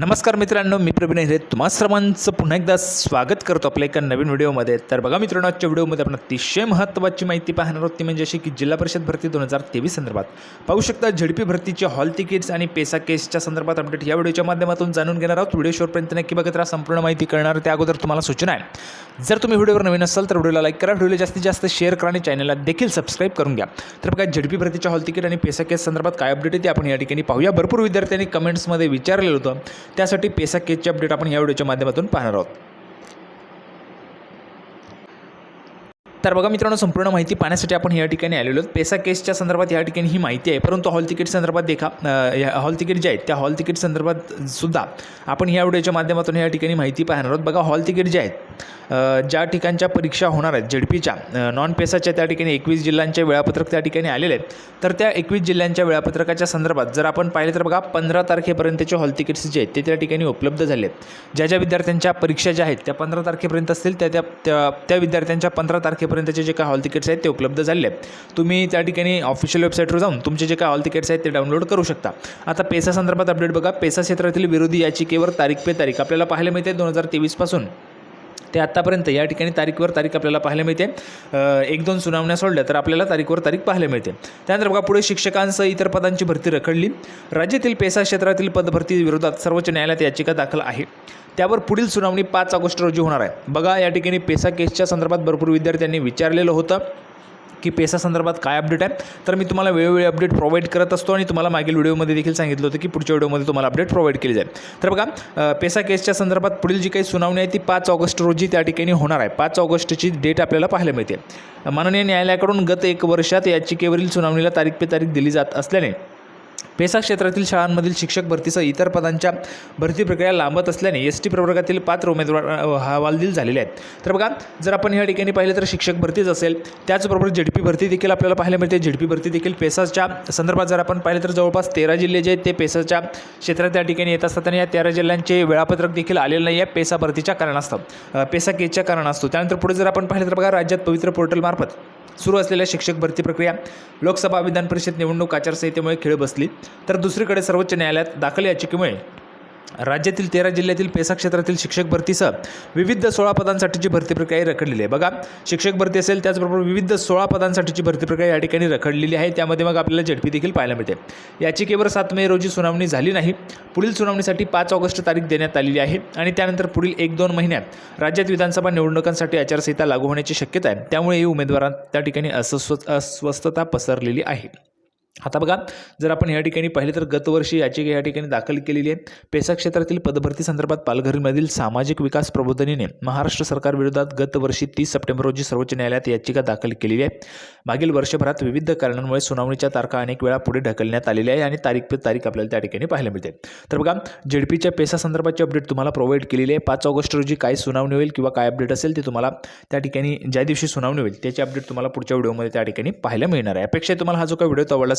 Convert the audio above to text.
नमस्कार मित्रांनो मी प्रवीण हिरे. तुम्हा सर्वांचं पुन्हा एकदा स्वागत करतो आपल्या एका नवीन व्हिडिओमध्ये. तर बघा मित्रांनो आजच्या व्हिडिओमध्ये आपण अतिशय महत्त्वाची माहिती पाहणार आहोत. ती म्हणजे अशी की जिल्हा परिषद भरती दोन हजार तेवीस संदर्भात. पाहू शकता झडपी भरतीचे हॉल तिकीट्स आणि पेसा केसच्या संदर्भात अपडेट या व्हिडिओच्या माध्यमातून जाणून घेणार आहोत. व्हिडिओ शेवटपर्यंत नक्की बघत राहा. संपूर्ण माहिती कळणार त्या अगोदर तुम्हाला सूचना आहे. जर तुम्ही व्हिडिओवर नवीन असाल तर व्हिडिओला लाईक करा व्हिडिओला जास्तीत जास्त शेअर करा आणि चॅनलला देखील सबस्क्राईब करून घ्या. तर बघा झडपी भरतीच्या हॉल तिकीट आणि पेसा केस संदर्भात काय अपडेट आहे ते आपण या ठिकाणी पाहूया. भरपूर विद्यार्थ्यांनी कमेंट्समध्ये विचारलेलं होतं. त्यासाठी पेसा केसचे अपडेट आपण या व्हिडिओच्या माध्यमातून पाहणार आहोत. तर बघा मित्रांनो संपूर्ण माहिती पाहण्यासाठी आपण या ठिकाणी आलेलो आहोत. पेसा केसच्या संदर्भात या ठिकाणी ही माहिती आहे. परंतु हॉल तिकीट संदर्भात देखा या हॉल तिकीट जे आहेत त्या हॉल तिकीट संदर्भात सुद्धा आपण या व्हिडिओच्या माध्यमातून या ठिकाणी माहिती पाहणार आहोत. बघा हॉल तिकीट जे आहेत ज्या ठिकाणच्या परीक्षा होणार आहेत झेडपीच्या नॉन पेसाच्या त्या ठिकाणी एकवीस जिल्ह्यांचे वेळापत्रक त्या ठिकाणी आलेले आहेत. तर त्या एकवीस जिल्ह्यांच्या वेळापत्रकाच्या संदर्भात जर आपण पाहिले तर बघा पंधरा तारखेपर्यंतचे हॉल तिकीट्स जे आहेत ते त्या ठिकाणी उपलब्ध झाले आहेत. ज्या ज्या विद्यार्थ्यांच्या परीक्षा ज्या आहेत त्या पंधरा तारखेपर्यंत असतील त्या त्या त्या त्या विद्यार्थ्यांच्या पंधरा तारखेपर्यंतचे जे काय हॉल तिकीट्स आहेत ते उपलब्ध झाले आहेत. तुम्ही त्या ठिकाणी ऑफिशियल वेबसाईटवर जाऊन तुमचे जे काय हॉल तिकीट्स आहेत ते डाउनलोड करू शकता. आता पेसा संदर्भात अपडेट बघा पेसा क्षेत्रातील विरोधी याचिकेवर तारीख पे तारीख आपल्याला पाहायला मिळते दोन हजार तेवीसपासून ते आत्तापर्यंत या ठिकाणी तारीखवर तारीख आपल्याला पाहायला मिळते. एक दोन सुनावण्या सोडल्या तर आपल्याला तारीखवर तारीख पाहायला मिळते. त्यानंतर बघा पुढे शिक्षकांसह इतर पदांची भरती रखडली. राज्यातील पेसा क्षेत्रातील पदभरती विरोधात सर्वोच्च न्यायालयात याचिका दाखल आहे. त्यावर पुढील सुनावणी पाच ऑगस्ट रोजी होणार आहे. बघा या ठिकाणी पेसा केसच्या संदर्भात भरपूर विद्यार्थ्यांनी विचारलेलं होतं. की पेसा संदर्भात काय अपडेट आहे तर मी तुम्हाला वेळोवेळी अपडेट प्रोव्हाइड करत असतो आणि तुम्हाला मागील व्हिडिओमध्ये देखील सांगितलं होतं की पुढच्या व्हिडिओमध्ये तुम्हाला अपडेट प्रोव्हाइड केली जाईल. तर बघा पेसा केसच्या संदर्भात पुढील जी काही सुनावणी आहे ती पाच ऑगस्ट रोजी त्या ठिकाणी होणार आहे. पाच ऑगस्टची डेट आपल्याला पाहायला मिळते. माननीय न्यायालयाकडून गत एक वर्षात याचिकेवरील सुनावणीला तारीख पे तारीख दिली जात असल्याने पेसा क्षेत्रातील शाळांमधील शिक्षक भरतीसह इतर पदांच्या भरती प्रक्रिया लांबत असल्याने एस टी प्रवर्गातील पात्र उमेदवार हवालदिल झालेले आहेत. तर बघा जर आपण या ठिकाणी पाहिलं तर शिक्षक भरतीच असेल त्याचबरोबर झेडपी भरती देखील आपल्याला पाहायला मिळते. झेडपी भरती देखील पेसाच्या संदर्भात जर आपण पाहिलं तर जवळपास तेरा जिल्हे जे आहेत ते पेसाच्या क्षेत्रात त्या ठिकाणी येत असतात आणि या तेरा जिल्ह्यांचे वेळापत्रक देखील आलेलं नाही आहे पेसा भरतीच्या कारणास्तव पेसा केसच्या कारणास्तव. त्यानंतर पुढे जर आपण पाहिलं तर बघा राज्यात पवित्र पोर्टलमार्फत सुरू असलेल्या शिक्षक भरती प्रक्रिया लोकसभा विधान परिषद निवडणूक आचारसंहितेमुळे खेळ बसली. तर दुसरीकडे सर्वोच्च न्यायालयात दाखल याचिकेमुळे राज्यातील तेरा जिल्ह्यातील पेसा क्षेत्रातील शिक्षक भरतीसह विविध सोळा पदांसाठीची भरती प्रक्रिया ही रखडलेली आहे. बघा शिक्षक भरती असेल त्याचबरोबर विविध सोळा पदांसाठीची भरती प्रक्रिया या ठिकाणी रखडलेली आहे. त्यामध्ये मग आपल्याला झडपी देखील पाहायला मिळते. याचिकेवर सात मे रोजी सुनावणी झाली नाही. पुढील सुनावणीसाठी पाच ऑगस्ट तारीख देण्यात आलेली आहे आणि त्यानंतर पुढील एक दोन महिन्यात राज्यात विधानसभा निवडणुकांसाठी आचारसंहिता लागू होण्याची शक्यता आहे. त्यामुळे ही त्या ठिकाणी अस्वस्थ अस्वस्थता पसरलेली आहे. आता बघा जर आपण या ठिकाणी पाहिले तर गतवर्षी याचिका या ठिकाणी दाखल केलेली आहे. पेसा क्षेत्रातील पदभरती संदर्भात पालघरमधील सामाजिक विकास प्रबोधनीने महाराष्ट्र सरकारविरोधात गतवर्षी तीस सप्टेंबर रोजी सर्वोच्च न्यायालयात याचिका दाखल केलेली आहे. मागील वर्षभरात विविध कारणांमुळे सुनावणीच्या तारखा अनेक वेळा पुढे ढकलण्यात आलेल्या आहे आणि तारीख पे तारीख आपल्याला त्या ठिकाणी पाहायला मिळते. तर बघा जेडपीच्या पेसा संदर्भाची अपडेट तुम्हाला प्रोव्हाइड केलेली आहे. पाच ऑगस्ट रोजी काय सुनावणी होईल किंवा काय अपडेट असेल ते तुम्हाला त्या ठिकाणी ज्या दिवशी सुनावणी होईल त्याची अपडेट तुम्हाला पुढच्या व्हिडिओमध्ये त्या ठिकाणी पाहायला मिळणार आहे. अपेक्षा तुम्हाला हा जो काही व्हिडिओ तो आवडला